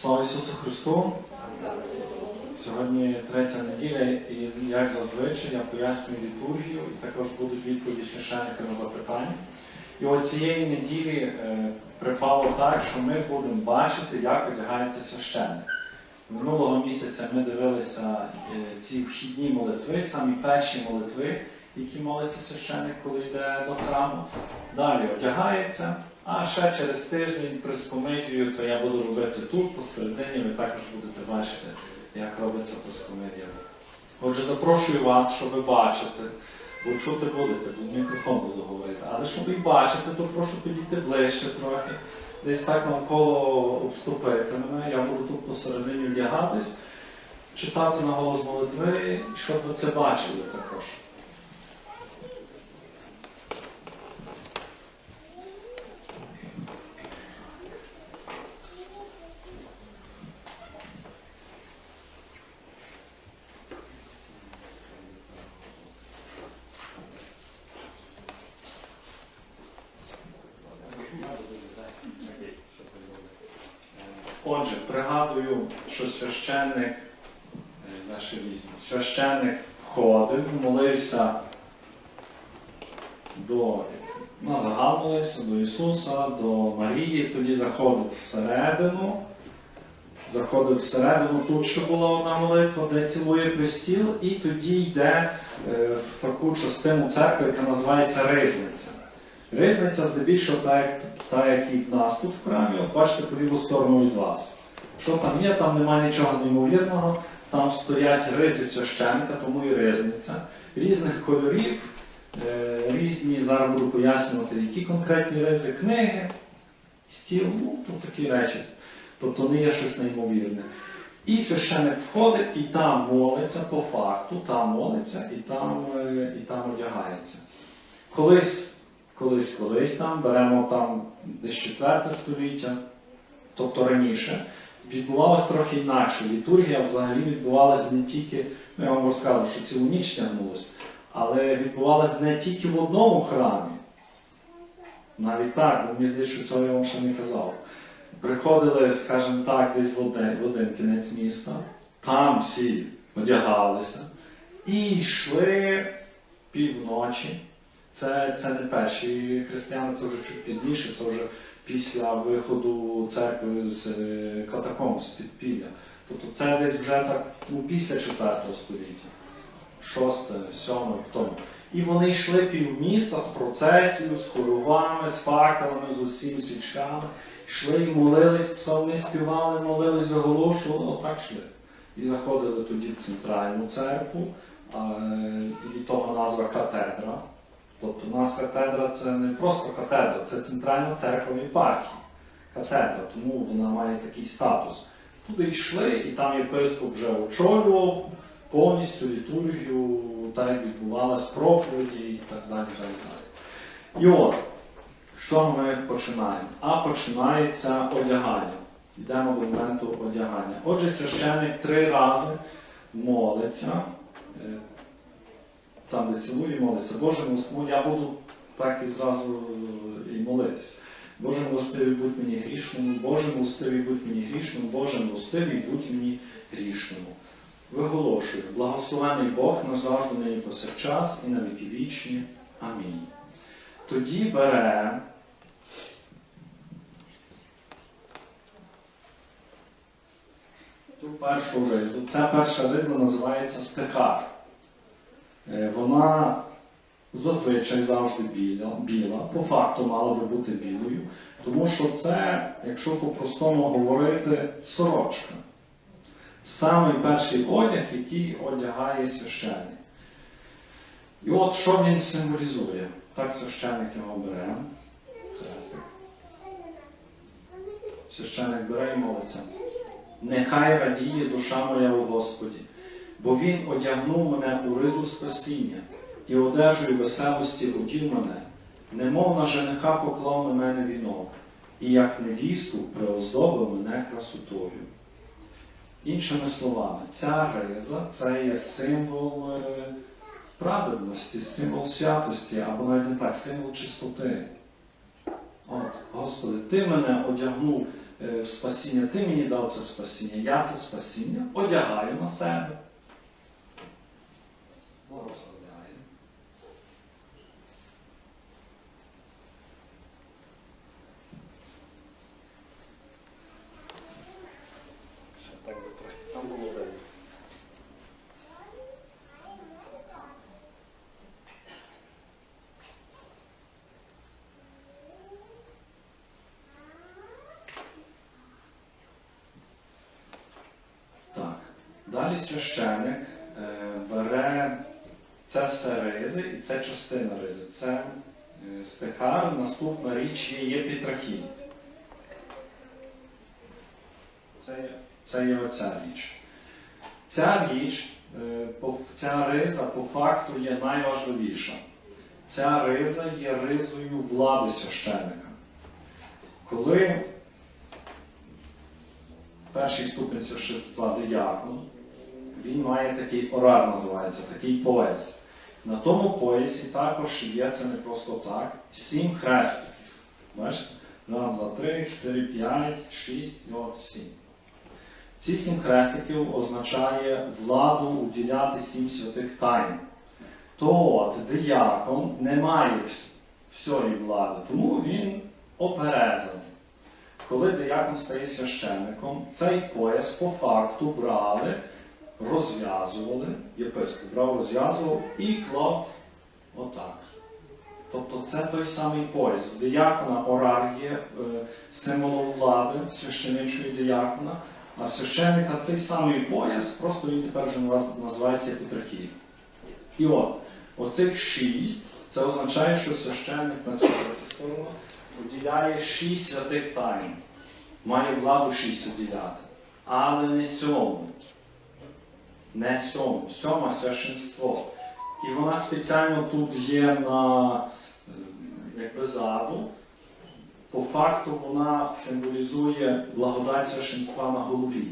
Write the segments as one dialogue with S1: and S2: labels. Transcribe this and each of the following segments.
S1: Слава Ісусу Христу! Сьогодні третя неділя, і як зазвичай я пояснюю літургію, і також будуть відповіді священника на запитання. І от цієї неділі е, припало так, що ми будемо бачити, як одягається священник. Минулого місяця ми дивилися е, ці вхідні молитви, самі перші молитви, які молиться священник, коли йде до храму. Далі одягається, а ще через тиждень при спомидію, то я буду робити тут, посередині, ви також будете бачити, як робиться проскомидія. Отже, запрошую вас, щоб ви бачити, бо чути будете, бо мікрофон буду говорити. Але щоб і бачити, то прошу підійти ближче трохи. Десь так навколо обступити мене. Я буду тут посередині вдягатись, читати на голос молитви, щоб ви це бачили також. Отже, пригадую, що священник, е, наші різні, священник входив, молився до на загал до Ісуса, до Марії, тоді заходив всередину, заходив всередину, тут що була одна молитва, де цілує престіл, і тоді йде е, в таку частину церкви, яка називається Ризниця. Ризниця здебільшого так, як, та, як і в нас тут в храмі, от бачите по ліву сторону від вас. Що там є, там немає нічого неймовірного, там стоять ризи священника, тому і ризниця. Різних кольорів, е, різні, зараз буду пояснювати, які конкретні ризи, книги, стіл, ну, то такі речі. Тобто не є щось неймовірне. І священик входить і там молиться по факту, там молиться і там, е, і там одягається. Колись колись, колись там, беремо там десь 4 століття, тобто раніше, відбувалося трохи інакше. Літургія взагалі відбувалася не тільки, ну я вам розказував, що цілу ніч тягнулося, але відбувалася не тільки в одному храмі. Навіть так, бо мені здається, що цього я вам ще не казав. Приходили, скажімо так, десь в один, в один кінець міста, там всі одягалися і йшли півночі. Це, це не перші християни, це вже чуть пізніше, це вже після виходу церкви з е, катакомб, з підпілля. Тобто це десь вже так ну, після 4 століття, 6, 7 в тому. І вони йшли півміста з процесією, з хорувами, з факелами, з усім свічками. Йшли і молились, псалми співали, молились, виголошували, отак йшли. І заходили тоді в центральну церкву, від того назва катедра. Тобто у нас катедра це не просто катедра, це центральна церква єпархії. Катедра, тому вона має такий статус. Туди йшли, і там єпископ вже очолював повністю літургію, та як відбувалась проповіді і так далі. далі, далі. І от, що ми починаємо? А починається одягання. Йдемо до моменту одягання. Отже, священник три рази молиться. Е, там, де цілує, молиться. Боже милостивий, я буду так і зразу і молитися. Боже милостивий, будь мені грішному, Боже милостивий, будь мені грішному, Боже милостивий, будь мені грішному. Виголошую, благословений Бог назавжди нині повсякчас і на віки вічні. Амінь. Тоді бере цю першу ризу. Ця перша риза називається стихар. Е, Вона зазвичай завжди біла, біла, по факту мала би бути білою, тому що це, якщо по-простому говорити, сорочка. Самий перший одяг, який одягає священник. І от що він символізує? Так священник його бере. Священник бере і молиться. Нехай радіє душа моя у Господі бо він одягнув мене у ризу спасіння і одежою веселості одів мене, немов на жениха поклав на мене вінок, і як невісту приоздобив мене красотою. Іншими словами, ця риза це є символ е, праведності, символ святості, або навіть не так, символ чистоти. От, Господи, Ти мене одягнув е, в спасіння, ти мені дав це спасіння, я це спасіння одягаю на себе. Благословляю. Ще так би трохи. Там було видно. Так. Далі священик е, бере це все ризи і це частина ризи. Це е, стихар, наступна річ є єпітрахій. Це, це є оця річ. Ця річ, е, ця риза по факту є найважливіша. Ця риза є ризою влади священника. Коли перший ступень священства диякон, він має такий орар, називається, такий пояс. На тому поясі також є це не просто так. Сім хрестиків. Бачите? Раз, два, три, чотири, п'ять, шість, і от сім. Ці сім хрестиків означає владу уділяти сім святих тайн. То от диякон не має всьої влади, тому він оперезаний. Коли диякон стає священником, цей пояс по факту брали, розв'язували, єпископ брав, розв'язував і клав отак. Тобто це той самий пояс. В Диякона орар є е, символом влади священичої диякона, а священника цей самий пояс, просто він тепер вже називається епітрахія. І от, оцих шість, це означає, що священник на цю сторону уділяє шість святих тайн. Має владу шість уділяти. Але не сьому. Не сьому. Сьома священство. І вона спеціально тут є на е, якби ззаду. По факту вона символізує благодать священства на голові.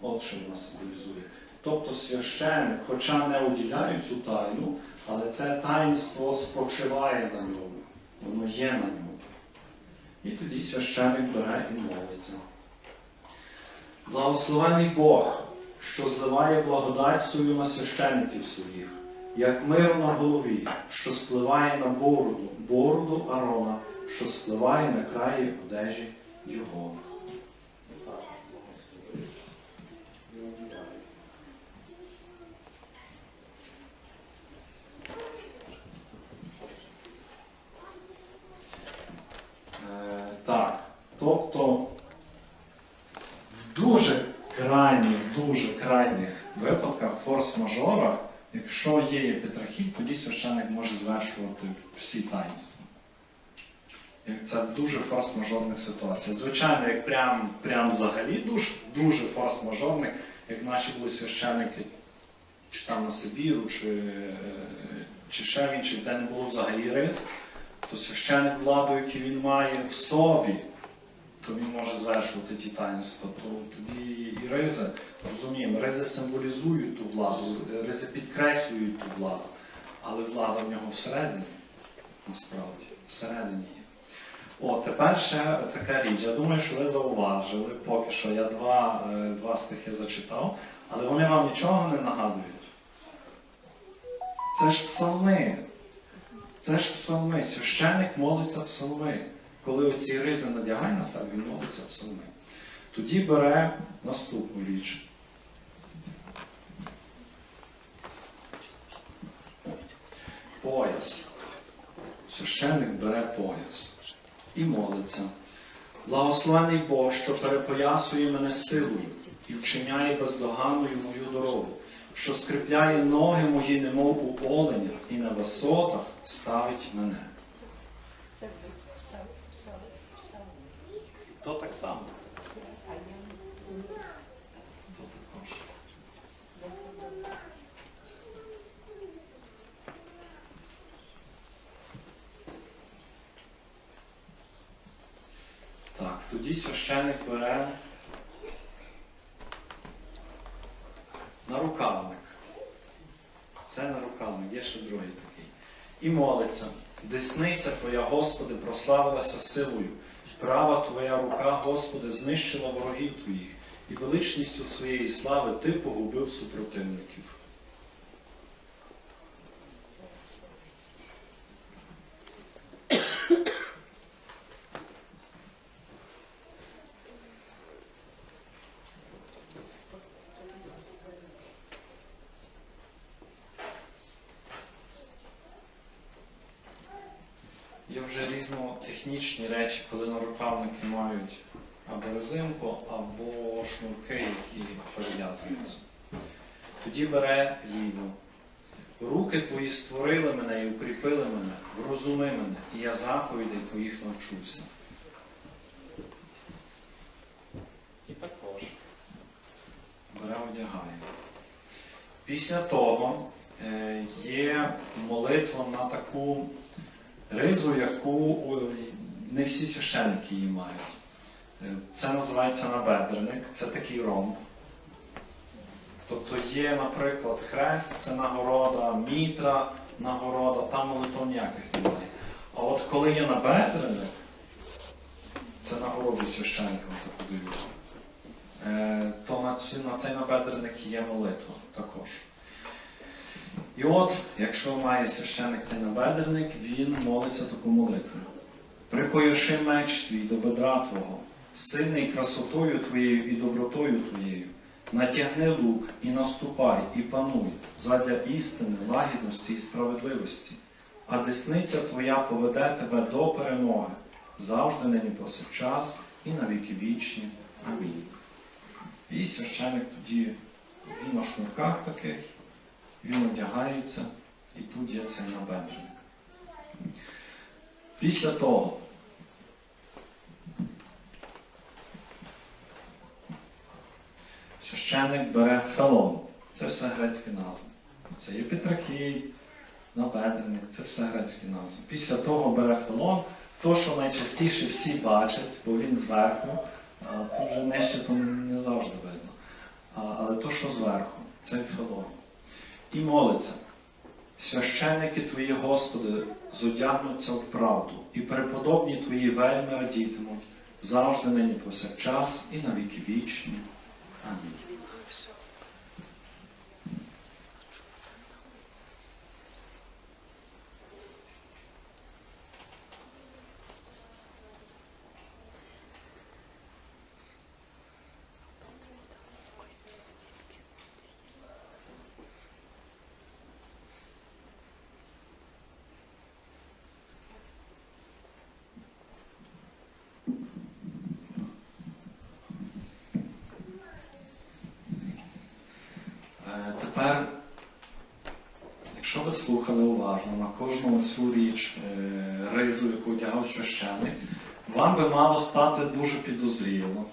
S1: От що вона символізує. Тобто священник, хоча не уділяє цю тайну, але це таїнство спочиває на ньому. Воно є на ньому. І тоді священник бере і молиться. Благословений Бог, що зливає благодать свою на священників своїх, як миру на голові, що спливає на бороду, бороду Арона, що спливає на краї одежі його. Е, Так, тобто в дуже крайніх, дуже крайніх випадках форс-мажорах, якщо є епітрахіт, тоді священник може звершувати всі таїнства. Це дуже форс-мажорних ситуаціях. Звичайно, як прям, прям взагалі дуже, дуже форс-мажорних, як наші були священники, чи там на Сибіру, чи, е, чи ще в інших, де не було взагалі рис, то священник владу, яку він має в собі, то він може звершувати ті таїнства. То тоді і ризи, розуміємо, ризи символізують ту владу, ризи підкреслюють ту владу, але влада в нього всередині, насправді, всередині є. О, тепер ще така річ. Я думаю, що ви зауважили, поки що я два, е, два стихи зачитав, але вони вам нічого не нагадують. Це ж псалми. Це ж псалми. Священник молиться псалми. Коли оці ризи надягає на себе, він молиться псалми. Тоді бере наступну річ. Пояс. Священник бере пояс і молиться. Благословений Бог, що перепоясує мене силою і вчиняє бездоганною мою дорогу, що скріпляє ноги мої, немов у оленя, і на висотах ставить мене. То так само. То також. Так, тоді священник бере нарукавник. Це нарукавник, є ще другий такий. І молиться. Десниця Твоя, Господи, прославилася силою. Права Твоя рука, Господи, знищила ворогів Твоїх, і величністю своєї слави Ти погубив супротивників. Є вже різнотехнічні речі, коли нарукавники мають резинку, або шнурки, які перев'язуються. Тоді бере ліву. Руки твої створили мене і укріпили мене, врозуми мене, і я заповідей твоїх навчуся. І також бере одягає. Після того е, є молитва на таку ризу, яку не всі священники її мають. Це називається набедреник, це такий ромб. Тобто є, наприклад, хрест, це нагорода, мітра, нагорода, там молитов ніяких немає. А от коли є набедреник, це нагороду священникам таку дають, е, то на, цей набедреник є молитва також. І от, якщо має священик цей набедерник, він молиться таку молитву. Припояши меч твій до бедра Твого, сильний красотою Твоєю і добротою Твоєю. Натягни лук і наступай, і пануй задля істини, лагідності і справедливості. А десниця Твоя поведе тебе до перемоги, завжди нині повсякчас і на віки вічні. Амінь. І священик тоді він на шнурках таких, він одягається, і тут є цей набедрник. Після того священник бере фелон. Це все грецькі назви. Це є Петрахій, набедрник, це все грецькі назви. Після того бере фелон, то, що найчастіше всі бачать, бо він зверху, тут вже нижче то не завжди видно. Але то, що зверху, це фелон. І молиться. Священники Твої, Господи, зодягнуться в правду, і преподобні Твої вельми радітимуть, завжди нині повсякчас і на віки вічні. Амінь. Е, Тепер, якщо ви слухали уважно на кожну цю річ е, ризу, яку одягав священник, вам би мало стати дуже підозріло.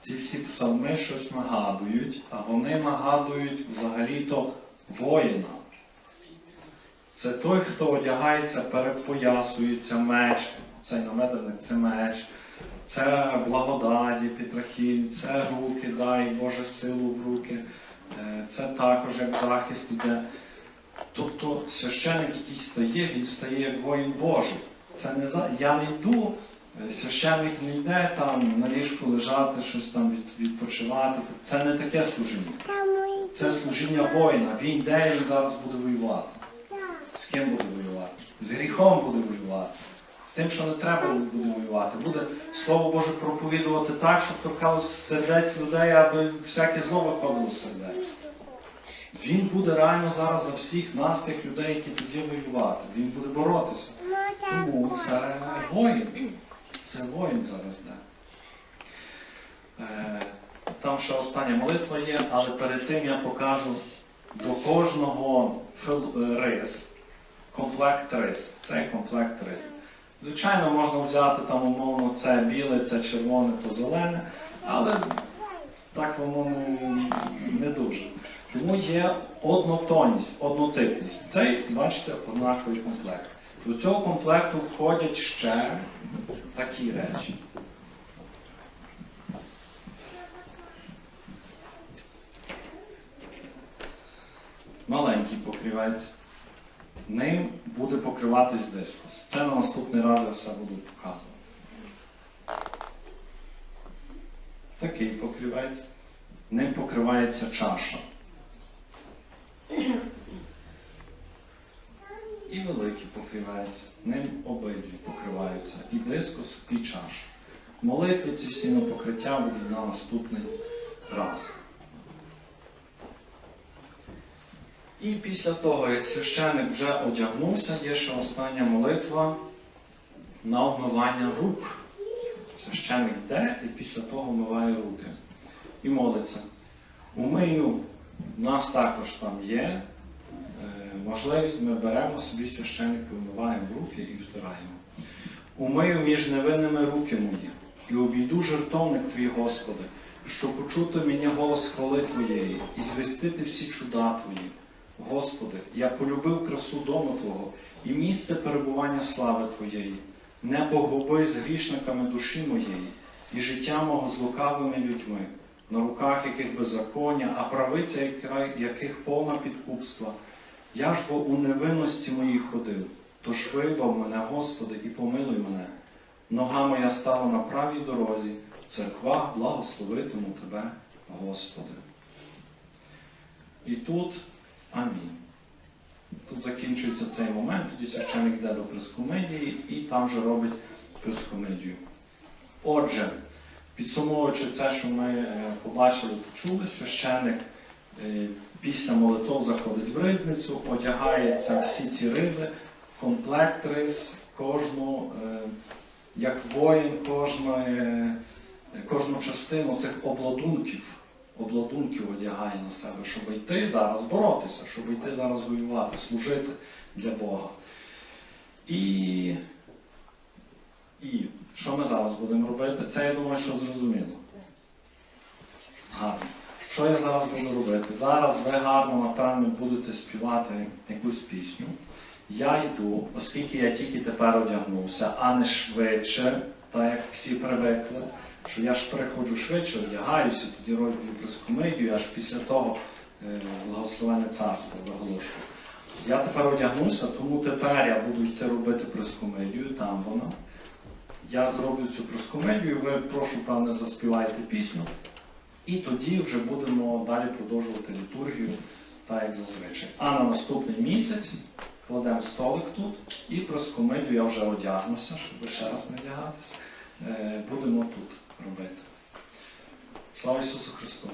S1: Ці всі псалми щось нагадують, а вони нагадують взагалі-то воїна. Це той, хто одягається, перепоясується меч, цей намеденик це меч, це благодаді, Петрахіль, це руки, дай Боже силу в руки. Е, Це також як захист іде. Тобто священик, який стає, він стає як воїн Божий. Це не за... Я не йду, е, священник не йде там на ліжку лежати, щось там відпочивати. Це не таке служіння. Це служіння воїна. Він йде він зараз буде воювати. З ким буде воювати? З гріхом буде воювати. З тим, що не треба буде воювати. Буде Слово Боже проповідувати так, щоб торкало сердець людей, аби всяке зло виходило з сердець. Він буде реально зараз за всіх нас, тих людей, які тоді воювати. Він буде боротися. Тому це воїн. Це воїн зараз де. Е, Там ще остання молитва є, але перед тим я покажу до кожного е, рис, комплект рис. Цей комплект рис. Звичайно, можна взяти там умовно це біле, це червоне, то зелене, але так воно не дуже. Тому є однотонність, однотипність. Цей, бачите, однаковий комплект. До цього комплекту входять ще такі речі. Маленький покрівець. Ним буде покриватись дискус. Це на наступний раз я все буду показувати. Такий покривець. Ним покривається чаша. І великий покривається. Ним обидві покриваються. І дискус, і чаша. Молитви ці всі на покриття будуть на наступний раз. І після того, як священик вже одягнувся, є ще остання молитва на обмивання рук. Священик йде і після того вмиває руки. І молиться. Умию, в нас також там є можливість, ми беремо собі священника, вмиваємо руки і втираємо. Умию між невинними руки мої, і обійду жертовник твій, Господи, щоб почути мені голос хвали Твоєї і звістити всі чуда Твої. Господи, я полюбив красу дому Твого і місце перебування слави Твоєї. Не погуби з грішниками душі моєї і життя мого з лукавими людьми, на руках яких беззаконня, а правиця яких повна підкупства. Я ж бо у невинності моїй ходив, тож вибав мене, Господи, і помилуй мене. Нога моя стала на правій дорозі, в церквах благословитиму Тебе, Господи. І тут амінь. Тут закінчується цей момент, тоді священик йде до прескомедії і там вже робить прескомедію. Отже, підсумовуючи це, що ми е, побачили, почули, священик е, після молитов заходить в ризницю, одягається всі ці ризи, комплект риз, кожну, е, як воїн, кожну, е, кожну частину цих обладунків, обладунків одягає на себе, щоб йти зараз боротися, щоб йти зараз воювати, служити для Бога. І, і що ми зараз будемо робити? Це я думаю, що зрозуміло. Гарно. Що я зараз буду робити? Зараз ви гарно, напевно, будете співати якусь пісню. Я йду, оскільки я тільки тепер одягнувся, а не швидше, так як всі привикли, що я ж переходжу швидше, одягаюся, тоді роблю прескомедію, аж після того е, благословенне царство виголошую. Я тепер одягнуся, тому тепер я буду йти робити прескомедію, там вона. Я зроблю цю прескомедію, ви прошу, певне, заспівайте пісню. І тоді вже будемо далі продовжувати літургію, так як зазвичай. А на наступний місяць кладемо столик тут і прескомедію я вже одягнуся, щоб ще раз не вдягатися. Е, Будемо тут робити. Слава Ісусу Христу!